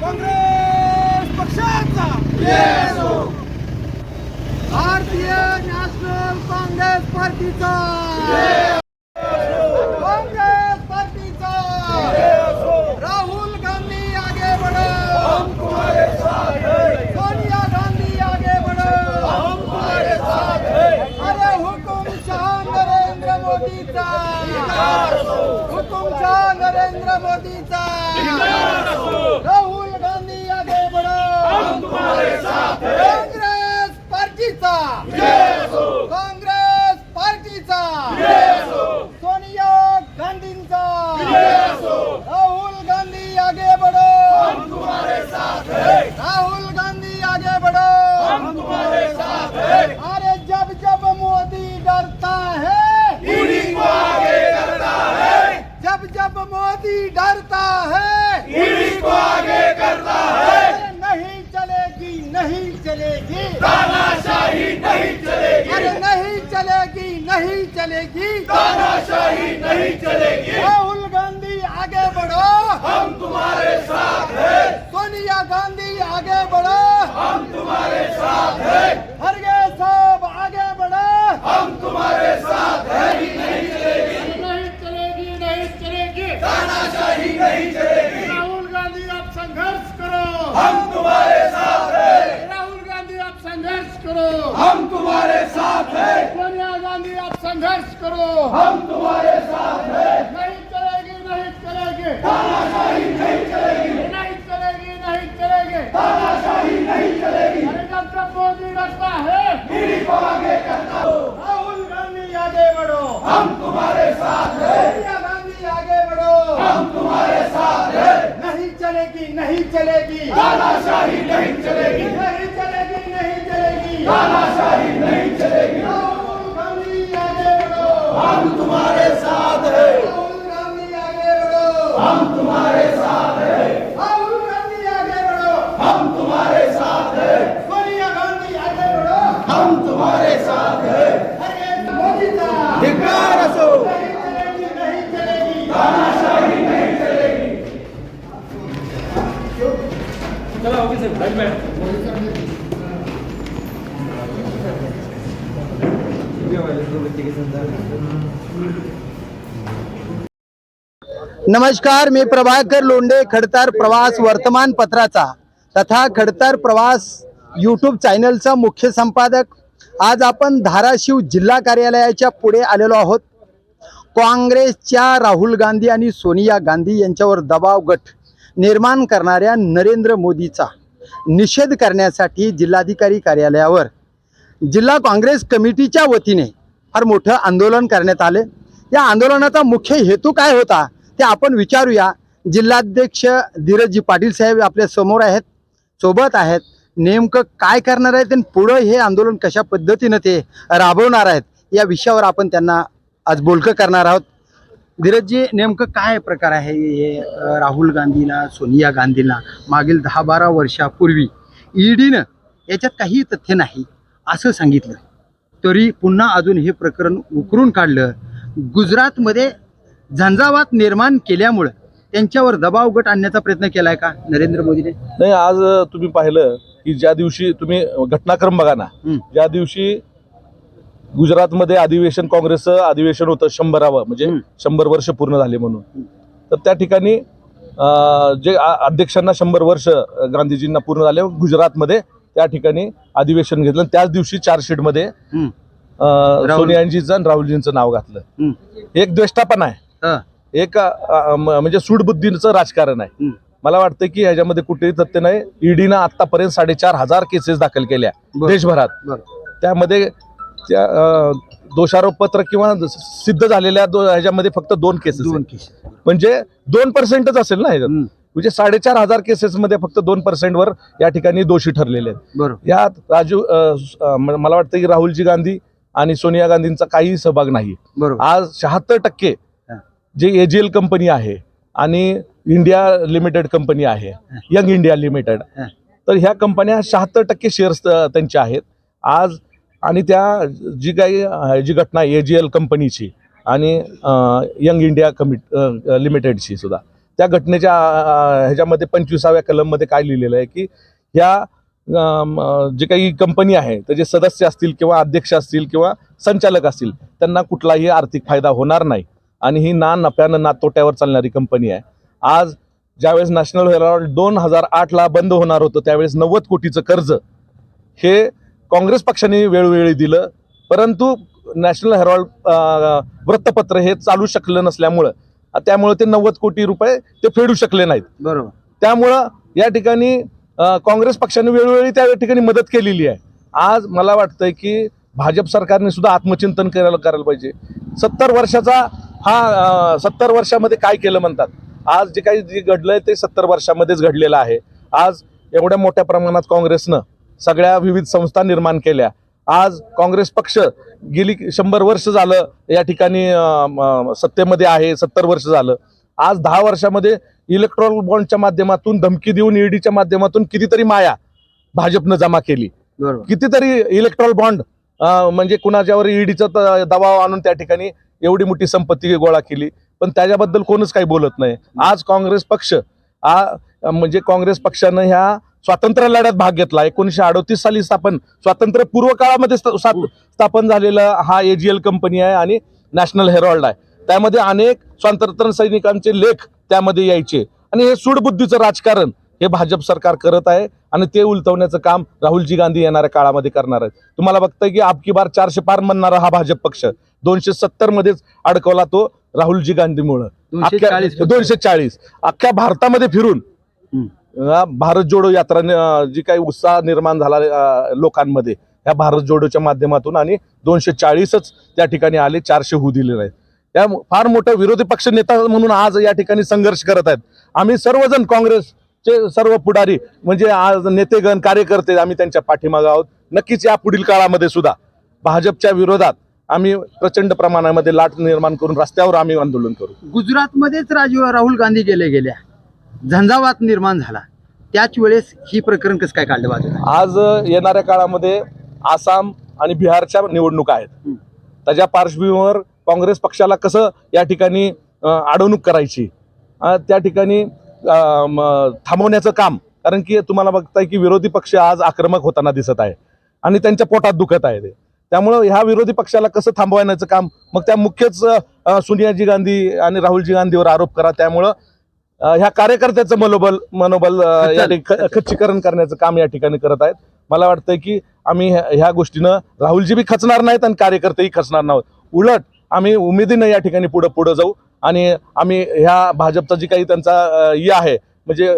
काँग्रेस पक्षाचा. हो. भारतीय नॅशनल काँग्रेस पार्टीचा. करो। हम तुम्हारे साथ हैं। नहीं चलेगी नहीं चलेगी। तानाशाही नहीं चलेगी। नहीं चलेगी नहीं चलेगी। तानाशाही नहीं चलेगी। अरे जब तक मोदी रखता है। पीढ़ी को आगे करता राहुल गांधी आगे बढ़ो। हम तुम्हारे साथ हैं। सोनिया गांधी आगे बढ़ो। हम तुम्हारे साथ हैं। नहीं चलेगी नहीं चलेगी। तानाशाही नहीं चलेगी। नहीं चलेगी नहीं चलेगी। तानाशाही नमस्कार मी प्रभाकर लोंडे खडतार प्रवास वर्तमानपत्राचा तथा खडतार प्रवास यूट्यूब चॅनलचा मुख्य संपादक. आज आपण धाराशिव जिल्हा कार्यालयाच्या पुढे आलेलो आहोत. काँग्रेसच्या राहुल गांधी आणि सोनिया गांधी यांच्यावर दबाव गट. निर्माण करणाऱ्या नरेंद्र मोदीचा निषेध करण्यासाठी जिल्हाधिकारी कार्यालयावर जिल्हा काँग्रेस कमिटीच्या वतीने फार मोठं आंदोलन करण्यात आले. या आंदोलनाचा मुख्य हेतू काय होता ते आपण विचारूया. जिल्हाध्यक्ष धीरजजी पाटील साहेब आपल्यासमोर आहेत सोबत आहेत. नेमकं काय करणार आहेत आणि पुढं हे आंदोलन कशा पद्धतीनं ते राबवणार आहेत या विषयावर आपण त्यांना आज बोलकं करणार आहोत. धीरजजी नेमकं काय प्रकार आहे हे राहुल गांधीला सोनिया गांधीला मागील दहा बारा वर्षापूर्वी ईडीनं याच्यात काही तथ्य नाही असं सांगितलं. तरी पुन्हा अजून हे प्रकरण उकरून काढलं. गुजरातमध्ये झंझावात निर्माण केल्यामुळं त्यांच्यावर दबाव गट आणण्याचा प्रयत्न केलाय का नरेंद्र मोदीने? नाही आज तुम्ही पाहिलं की ज्या दिवशी तुम्ही घटनाक्रम बघा ना. ज्या दिवशी गुजरातमध्ये अधिवेशन काँग्रेसचं अधिवेशन होतं शंभरावं म्हणजे. शंभर वर्ष पूर्ण झाले म्हणून तर त्या ठिकाणी जे अध्यक्षांना शंभर वर्ष गांधीजींना पूर्ण झाले गुजरातमध्ये त्या ठिकाणी अधिवेशन घेतलं त्याच दिवशी चार्जशीटमध्ये सोनियाजींचं आणि राहुलजींचं नाव घातलं. एक द्वेष्टा पण आहे. एक म्हणजे सूडबुद्धीचं राजकारण आहे. मला वाटतं की ह्याच्यामध्ये कुठेही तथ्य नाही ईडीनं आतापर्यंत साडेचार हजार केसेस दाखल केल्या. देशभरात. त्यामध्ये त्या दोषारोपपत्र किंवा सिद्ध झालेल्या दो- ह्याच्यामध्ये फक्त दोन केसेस दोन केस म्हणजे दोन पर्सेंटच असेल ना ह्याच्यात. म्हणजे साडेचार हजार केसेसमध्ये फक्त दोन पर्सेंटवर या ठिकाणी दोषी ठरलेले आहेत. बरोबर. यात राजू मला वाटतं की राहुलजी गांधी आणि सोनिया गांधींचा काही सहभाग नाही. बरोबर. आज शहात्तर टक्के. जे एजीएल कंपनी आहे आणि इंडिया लिमिटेड कंपनी आहे यंग इंडिया लिमिटेड. तर ह्या कंपन्या शहात्तर टक्के शेअर्स त्यांचे आहेत. आज आणि त्या जी काही जी घटना ए जी एल कंपनीची आणि यंग इंडिया कमिट लिमिटेडची सुद्धा त्या घटनेच्या ह्याच्यामध्ये पंचवीसाव्या कलममध्ये काय लिहिलेलं आहे की ह्या जे काही कंपनी आहे त्याचे सदस्य असतील किंवा अध्यक्ष असतील किंवा संचालक असतील त्यांना कुठलाही आर्थिक फायदा होणार नाही. आणि ही ना नफ्यानं ना तोट्यावर चालणारी कंपनी आहे. आज ज्यावेळेस नॅशनल हेराल्ड दोन हजार आठला बंद होणार होतं त्यावेळेस नव्वद कोटीचं कर्ज हे काँग्रेस पक्षाने वेळोवेळी दिलं परंतु नॅशनल हेराल्ड वृत्तपत्र हे चालू शकलं नसल्यामुळं त्यामुळे ते नव्वद कोटी रुपये ते फेडू शकले नाहीत. बरोबर. त्यामुळं या ठिकाणी काँग्रेस पक्षाने वेळोवेळी त्या ठिकाणी मदत केलेली आहे. आज मला वाटतंय की भाजप सरकारने सुद्धा आत्मचिंतन करायला करायला पाहिजे. सत्तर वर्षाचा हा सत्तर वर्षामध्ये काय केलं म्हणतात? आज जे काही जे घडलंय ते सत्तर वर्षामध्येच घडलेलं आहे. आज एवढ्या मोठ्या प्रमाणात काँग्रेसनं सगळ्या विविध संस्था निर्माण केल्या. आज काँग्रेस पक्ष गेली शंभर वर्ष झालं या ठिकाणी सत्तेमध्ये आहे सत्तर वर्ष झालं. आज दहा वर्षामध्ये इलेक्ट्रॉल बॉन्डच्या माध्यमातून धमकी देऊन ईडीच्या माध्यमातून कितीतरी माया भाजपनं जमा केली. कितीतरी इलेक्ट्रॉल बॉन्ड म्हणजे कुणाच्यावर ईडीचा दबाव आणून त्या ठिकाणी एवढी मोठी संपत्ती गोळा केली. पण त्याच्याबद्दल कोणच काही बोलत नाही. आज काँग्रेस पक्ष म्हणजे काँग्रेस पक्षानं ह्या स्वातंत्र्य लढ्यात भाग घेतला. एकोणीशे अडोतीस साली स्थापन स्वातंत्र्य पूर्व काळामध्ये स्थ- स्था- स्थापन झालेला हा एजीएल कंपनी आहे आणि नॅशनल हेरॉल्ड आहे. त्यामध्ये अनेक स्वातंत्र्य सैनिकांचे लेख त्यामध्ये यायचे. आणि हे सूडबुद्धीचं राजकारण हे भाजप सरकार करत आहे आणि ते उलटवण्याचं काम राहुलजी गांधी येणाऱ्या काळामध्ये करणार आहेत. तुम्हाला बघताय की आपकी बार चारशे पार म्हणणारा हा भाजप पक्ष दोनशे सत्तर मध्येच अडकवला तो राहुलजी गांधीमुळं. दोनशे चाळीस दोनशे चाळीस. अख्ख्या भारतामध्ये फिरून भारत जोडो यात्रा जी काही उत्साह निर्माण झाला लोकांमध्ये या भारत जोडोच्या माध्यमातून आणि दोनशे चाळीसच त्या ठिकाणी आले चारशे होऊ दिले नाहीत त्या फार मोठा विरोधी पक्ष नेता म्हणून आज या ठिकाणी संघर्ष करत आहेत. आम्ही सर्वजण काँग्रेसचे सर्व पुढारी म्हणजे आज नेतेगण कार्यकर्ते आम्ही त्यांच्या पाठीमागं आहोत. नक्कीच या पुढील काळामध्ये सुद्धा भाजपच्या विरोधात आम्ही प्रचंड प्रमाणामध्ये लाट निर्माण करून रस्त्यावर आम्ही आंदोलन करू. गुजरातमध्येच राजीव राहुल गांधी गेले गेल्या. झंझावात निर्माण झाला. त्याच वेळेस ही प्रकरण कसं काय काढलं बाजूला? आज येणाऱ्या काळामध्ये आसाम आणि बिहारच्या निवडणुका आहेत. त्याच्या पार्श्वभूमीवर काँग्रेस पक्षाला कसं या ठिकाणी अडवणूक करायची? त्या ठिकाणी थांबवण्याचं काम. कारण की तुम्हाला बघताय की विरोधी पक्ष आज आक्रमक होताना दिसत आहे. आणि त्यांच्या पोटात दुखत आहे ते. त्यामुळं ह्या विरोधी पक्षाला कसं थांबवण्याचं काम? मग त्या मुख्यच सोनियाजी गांधी आणि राहुलजी गांधीवर आरोप करा. त्यामुळं ह्या कार्यकर्त्याचं मनोबल मनोबल या खच्चीकरण करण्याचं काम या ठिकाणी करत आहेत. मला वाटतंय की आम्ही ह्या गोष्टीनं राहुलजी बी खचणार नाहीत आणि कार्यकर्तेही खचणार नाहीत. उलट आम्ही उमेदीनं या ठिकाणी पुढं पुढं जाऊ आणि आम्ही ह्या भाजपचा जी काही त्यांचा हे आहे म्हणजे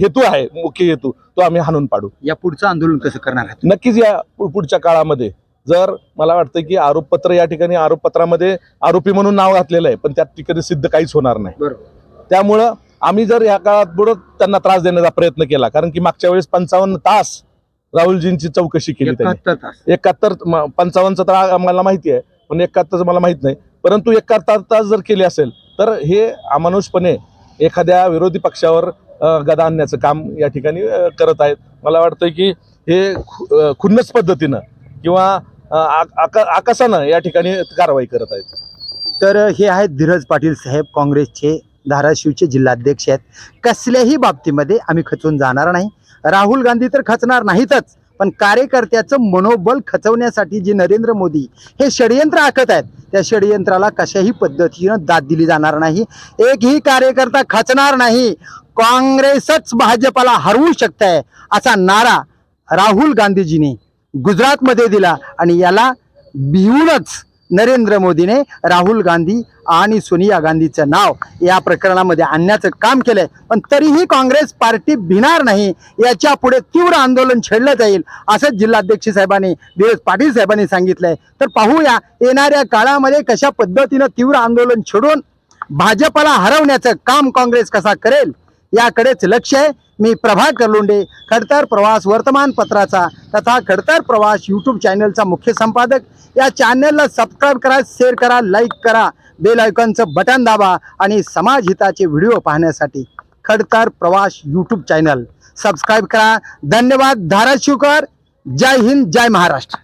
हेतू आहे मुख्य हेतू तो आम्ही हाणून पाडू. या पुढचं आंदोलन कसं करणार आहात? नक्कीच या पुढच्या काळामध्ये. जर मला वाटतं की आरोपपत्र या ठिकाणी आरोपपत्रामध्ये आरोपी म्हणून नाव घातलेलं आहे पण त्या ठिकाणी सिद्ध काहीच होणार नाही. बरोबर. त्यामुळं आम्ही जर या काळात पुढं त्यांना त्रास देण्याचा प्रयत्न केला कारण की मागच्या वेळेस पंचावन्न तास राहुलजींची चौकशी केली त्यांनी. एकाहत्तर एकाहत्तर पंचावन्नचं तर आम्हाला माहिती आहे पण एकाहत्तरचं मला माहीत नाही. परंतु एकाहत्तर तास जर केले असेल तर हे अमानुषपणे एखाद्या विरोधी पक्षावर गदा आणण्याचं काम या ठिकाणी करत आहेत. मला वाटतं की हे खुन्नस पद्धतीनं किंवा आकाशानं या ठिकाणी कारवाई करत आहेत. तर हे आहेत धीरज पाटील साहेब काँग्रेसचे. धाराशिवचे जिल्हाध्यक्ष आहेत. कसल्याही बाबतीमध्ये आम्ही खचून जाणार नाही. राहुल गांधी तर खचणार नाहीतच पण कार्यकर्त्याचं मनोबल खचवण्यासाठी जे नरेंद्र मोदी हे षडयंत्र आखत आहेत त्या षडयंत्राला कशाही पद्धतीनं दाद दिली जाणार नाही. एकही कार्यकर्ता खचणार नाही. काँग्रेसच भाजपाला हरवू शकत आहे असा नारा राहुल गांधीजीने गुजरातमध्ये दिला आणि याला भिवूनच नरेंद्र मोदीने राहुल गांधी आणि सोनिया गांधीचं नाव या प्रकरणामध्ये आणण्याचं काम केलंय. पण तरीही काँग्रेस पार्टी भिणार नाही. याच्यापुढे तीव्र आंदोलन छेडलं जाईल असं जिल्हाध्यक्ष साहेबांनी धीरज पाटील साहेबांनी सांगितलंय. तर पाहूया येणाऱ्या काळामध्ये कशा पद्धतीनं तीव्र आंदोलन छेडून भाजपला हरवण्याचं काम काँग्रेस कसा करेल याकडेच लक्ष आहे. मी प्रभाकर लोंडे खडतर प्रवास वर्तमानपत्राचा तथा खडतर प्रवास यूट्यूब चॅनलचा मुख्य संपादक. या चॅनलला सबस्क्राईब करा शेअर करा लाईक करा. बेल आयकॉनचं बटन दाबा आणि समाज हिताचे व्हिडिओ पाहण्यासाठी खडतर प्रवास यूट्यूब चॅनल सबस्क्राईब करा. धन्यवाद. धाराशिवकर. जय हिंद. जय महाराष्ट्र.